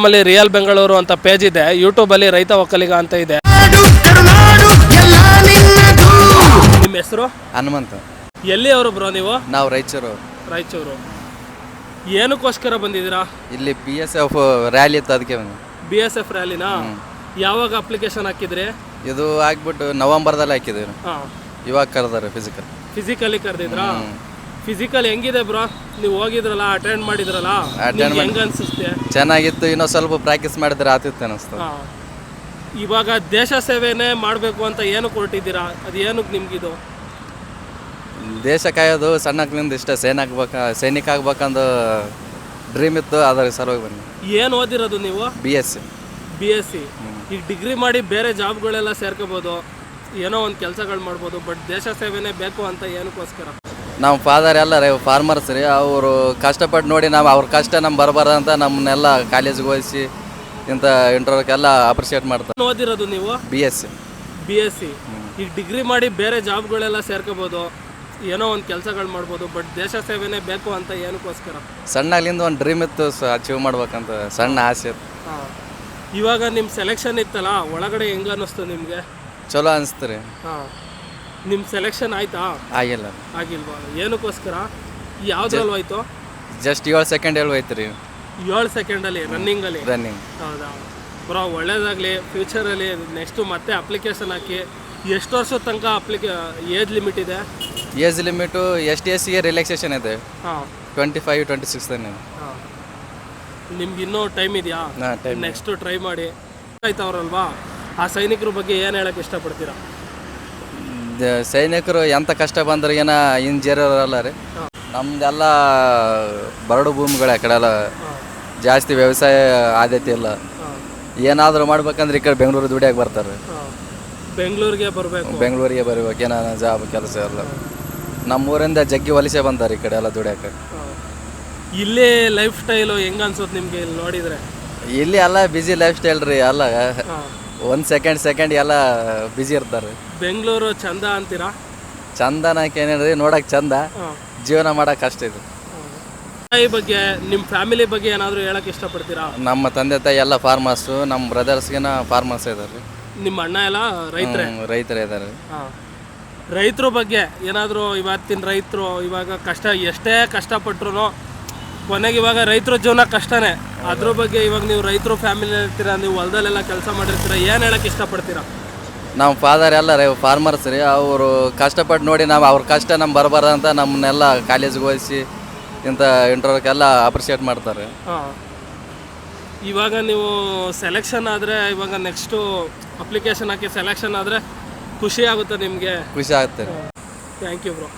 ನಮ್ಮಲ್ಲಿ ರಿಯಲ್ ಬೆಂಗಳೂರು ಅಂತ ಪೇಜ್ ಇದೆ. ಯೂಟ್ಯೂಬ್ ಅಲ್ಲಿ ರೈತ ಒಕ್ಕಲಿಗ ಅಂತ ಇದೆ. ನಿಮ್ಮ ಹೆಸರು? ಹನುಮಂತ. ಎಲ್ಲಿ ಅವರು ಬ್ರೋ ನೀವು? ನಾವು ರಾಯಚೂರು. ರಾಯಚೂರು. ಏನಕ್ಕೋಸ್ಕರ ಬಂದಿದ್ದೀರಾ? ಇಲ್ಲಿ ಬಿ ಎಸ್ ಎಫ್ ರ್ಯಾಲಿ ಇತ್ತು ಅದಕ್ಕೆ. ಬಿ ಎಸ್ ಎಫ್ ರ್ಯಾಲಿನಾ ಯಾವಾಗ ಅಪ್ಲಿಕೇಶನ್ ಹಾಕಿದ್ರಿ? ಇದು ಹಾಕ್ಬಿಟ್ಟು ನವೆಂಬರ್ದಲ್ಲಿ ಹಾಕಿದ್ವಿ ಹಾಂ. ಇವಾಗ ಕರೆದಾರೆ ಫಿಸಿಕಲ್ ಫಿಸಿಕಲಿ ಕರೆದಿದ್ರಾ? ಫಿಸಿಕಲ್ ಹೆಂಗಿದೆ ಬ್ರೋ ನೀವು ಹೋಗಿದ್ರಲ್ಲ ಅಟೆಂಡ್ ಮಾಡಿದ್ರಲ್ಲ? Attend ಹೆಂಗೆ ಮಾಡಿ- ಹೆಂಗ ಅನ್ಸುತ್ತೆ? ಚೆನ್ನಾಗಿತ್ತು ಇನ್ನೂ ಸ್ವಲ್ಪ ಪ್ರಾಕ್ಟೀಸ್ ಮಾಡಿದ್ರೆ ಆತಿತ್ತು ಅನಿಸ್ತು ಹಾ. ಇವಾಗ ದೇಶ ಸೇವೆನೇ ಮಾಡಬೇಕು ಅಂತ ಏನು ಕೊಟ್ಟಿದ್ದೀರಾ? ಅದು ಏನಕ್ಕೆ ನಿಮ್ಗಿದು? ದೇಶ ಕಾಯೋದು ಸಣ್ಣಕ್ಲಿಂದ ಇಷ್ಟ ಆಗ್ಬೇಕ ಸೈನಿಕ ಆಗ್ಬೇಕಂದು ಡ್ರೀಮ್ ಇತ್ತು ಅದರ ಸಲುವಾಗಿ ಬನ್ನಿ ಏನು ಓದಿರೋದು ನೀವು? B S C B S C ಈಗ ಡಿಗ್ರಿ ಮಾಡಿ ಬೇರೆ ಜಾಬ್ಗಳೆಲ್ಲ ಸೇರ್ಕೋಬೋದು ಏನೋ ಒಂದು ಕೆಲಸಗಳು ಮಾಡ್ಬೋದು ಬಟ್ ದೇಶ ಸೇವೆನೇ ಬೇಕು ಅಂತ ಏನಕ್ಕೋಸ್ಕರ? ನಮ್ಮ ಫಾದರ್ ಎಲ್ಲ ರೈ ಫಾರ್ಮರ್ಸ್ ರೀ ಅವರು ಕಷ್ಟಪಟ್ಟು ನೋಡಿ ನಾವು ಅವ್ರ ಕಷ್ಟ ನಮ್ಮ ಬರಬಾರ್ದು ಅಂತ ನಮ್ಮನ್ನೆಲ್ಲ ಕಾಲೇಜ್ಗೆ ಓದಿಸಿ ಇಂಥ ಇಂಟರ್ವ್ಯೂಕ್ಕೆಲ್ಲ ಅಪ್ರಿಷಿಯೇಟ್ ಮಾಡ್ತಾರೆ. ಏನು ಓದಿರೋದು ನೀವು? B S C B S C ಈಗ ಡಿಗ್ರಿ ಮಾಡಿ ಬೇರೆ ಜಾಬ್ಗಳೆಲ್ಲ ಸೇರ್ಕೋಬೋದು ಏನೋ ಒಂದು ಕೆಲಸಗಳು ಮಾಡ್ಬೋದು ಬಟ್ ದೇಶ ಸೇವೆನೇ ಬೇಕು ಅಂತ ಏನಕ್ಕೋಸ್ಕರ? ಸಣ್ಣಾಗ್ಲಿಂದ ಒಂದು ಡ್ರೀಮ್ ಇತ್ತು ಅಚೀವ್ ಮಾಡ್ಬೇಕಂತ ಸಣ್ಣ ಆಸೆ ಇತ್ತು. ಹಾಂ. ಇವಾಗ ನಿಮ್ಮ ಸೆಲೆಕ್ಷನ್ ಇತ್ತಲ್ಲ ಒಳಗಡೆ ಹೆಂಗ ಅನ್ನಿಸ್ತು ನಿಮಗೆ? ಚಲೋ ಅನಿಸ್ತು ರೀ. ಹಾಂ. ನಿಮ್ಮ ಸೆಲೆಕ್ಷನ್ ಆಯ್ತಾ? ಆಗಿಲ್ಲ. ಆಗಿಲ್ವಾ? ಏನಕ್ಕೋಸ್ಕರ? ಯಾವ್ದ್ರಲ್ಲಿ ಹೋಯ್ತು? ಜಸ್ಟ್ ಏಳು ಸೆಕೆಂಡ್ ಅಲ್ಲಿ ಹೋಯ್ತು ರೀ ಏಳು ಸೆಕೆಂಡಲ್ಲಿ ರನ್ನಿಂಗಲ್ಲಿ ರನ್ನಿಂಗ್ ಹೌದಾ? ಬ್ರೋ ಒಳ್ಳೇದಾಗಲಿ. ಫ್ಯೂಚರಲ್ಲಿ ನೆಕ್ಸ್ಟು ಮತ್ತೆ ಅಪ್ಲಿಕೇಶನ್ ಹಾಕಿ ಎಷ್ಟು ವರ್ಷದ ತನಕ ಅಪ್ಲಿಕೇ ಏಜ್ ಲಿಮಿಟ್ ಇದೆ? Age limit S T S ಸಿಗೆ ರಿಲ್ಯಾಕ್ಸೇಷನ್ ಇದೆ. ಹಾಂ. ಟ್ವೆಂಟಿ ಫೈವ್ ಟ್ವೆಂಟಿ ಸಿಕ್ಸ್ ತಾನೆ ಹಾಂ. ನಿಮ್ಗೆ ಇನ್ನೂ ಟೈಮ್ ಇದೆಯಾ? ಹಾಂ ಟೈಮ್ ನೆಕ್ಸ್ಟು ಟ್ರೈ ಮಾಡಿ. ಆಯ್ತವ್ರಲ್ವಾ ಆ ಸೈನಿಕರ ಬಗ್ಗೆ ಏನು ಹೇಳಕ್ಕೆ ಇಷ್ಟಪಡ್ತೀರಾ? ಸೈನಿಕರು ಎಂಥ ಕಷ್ಟ ಬಂದ್ರೆ ಏನ ಇಂಜಿನಿಯರಲ್ಲ ರೀ. ನಮ್ದೆಲ್ಲ ಬರಡು ಭೂಮಿಗಳು ಆ ಕಡೆ ಎಲ್ಲ ಜಾಸ್ತಿ ವ್ಯವಸಾಯ ಆದ್ಯತೆ ಇಲ್ಲ. ಏನಾದರೂ ಮಾಡ್ಬೇಕಂದ್ರೆ ಈ ಕಡೆ ಬೆಂಗಳೂರು ದುಡಿಯಾಗಿ ಬರ್ತಾರೆ ಬೆಂಗಳೂರಿಗೆ ಬರಬೇಕು. ಬೆಂಗಳೂರಿಗೆ ಬರಬೇಕು ಏನೋ ಜಾಬ್ ಕೆಲಸ ಎಲ್ಲ ನಮ್ಮೂರಿಂದ ಜಗ್ಗಿ ವಲಸೆ ಬಂದಾರೆ ಈ ಕಡೆ ಎಲ್ಲ ದುಡಿಯಾಕ. ಇಲ್ಲಿ ಲೈಫ್ ಸ್ಟೈಲು ಹೆಂಗೆ ಅನ್ಸುತ್ತೆ ನಿಮಗೆ ಇಲ್ಲಿ ನೋಡಿದರೆ? ಇಲ್ಲಿ ಎಲ್ಲ ಬಿಸಿ ಲೈಫ್ ಸ್ಟೈಲ್ ರೀ ಎಲ್ಲ. ಒಂದು ಸೆಕೆಂಡ್ ಸೆಕೆಂಡ್ ಎಲ್ಲ ಬಿಸಿ ಇರ್ತಾರೆ. ಬೆಂಗಳೂರು ಚಂದ ಅಂತೀರಾ? ಚಂದನಕ್ಕೆ ಏನೇನ್ರಿ ನೋಡಕ್ ಚಂದ. ಜೀವನ ಮಾಡಕ್ ಕಷ್ಟ ಇದು. ಬಗ್ಗೆ ನಿಮ್ಮ ಫ್ಯಾಮಿಲಿ ಬಗ್ಗೆ ಏನಾದರೂ ಹೇಳಕ್ ಇಷ್ಟಪಡ್ತೀರಾ? ನಮ್ಮ ತಂದೆ ತಾಯಿ ಎಲ್ಲ ಫಾರ್ಮರ್ಸು ನಮ್ಮ ಬ್ರದರ್ಸ್ಗಿನ ಫಾರ್ಮರ್ಸ್ ಇದಾರೆ. ನಿಮ್ಮ ಅಣ್ಣ ಎಲ್ಲ ರೈತರೇ? ರೈತರು ಇದ್ದಾರೆ ಹಾಂ. ರೈತರ ಬಗ್ಗೆ ಏನಾದರೂ ಇವತ್ತಿನ ರೈತರು ಇವಾಗ ಕಷ್ಟ ಎಷ್ಟೇ ಕಷ್ಟಪಟ್ರು ಕೊನೆಗೆ ಇವಾಗ ರೈತರ ಜೀವನ ಕಷ್ಟನೇ. ಅದ್ರ ಬಗ್ಗೆ ಇವಾಗ ನೀವು ರೈತರು ಫ್ಯಾಮಿಲಿ ಇರ್ತೀರಾ? ನೀವು ಹೊಲದಲ್ಲೆಲ್ಲ ಕೆಲಸ ಮಾಡಿರ್ತೀರಾ? ಏನು ಹೇಳಕ್ಕೆ ಇಷ್ಟಪಡ್ತೀರಾ? ನಮ್ಮ ಫಾದರ್ ಎಲ್ಲ ರೈ ಫಾರ್ಮರ್ಸ್ ರೀ. ಅವರು ಕಷ್ಟಪಟ್ಟು ನೋಡಿ ನಾವು ಅವ್ರ ಕಷ್ಟ ನಮ್ಮ ಬರಬಾರ ಅಂತ ನಮ್ಮನ್ನೆಲ್ಲ ಕಾಲೇಜ್ಗೆ ಓದಿಸಿ ಇಂಥ ಇಂಟರ್ವ್ಯೂಕ್ಕೆಲ್ಲ ಅಪ್ರಿಷಿಯೇಟ್ ಮಾಡ್ತಾರೆ. ಇವಾಗ ನೀವು ಸೆಲೆಕ್ಷನ್ ಆದರೆ ಇವಾಗ ನೆಕ್ಸ್ಟು ಅಪ್ಲಿಕೇಶನ್ ಹಾಕಿ ಸೆಲೆಕ್ಷನ್ ಆದರೆ ಖುಷಿ ಆಗುತ್ತೆ ನಿಮಗೆ? ಖುಷಿ ಆಗುತ್ತೆ ಥ್ಯಾಂಕ್ ಯು ಬ್ರೋ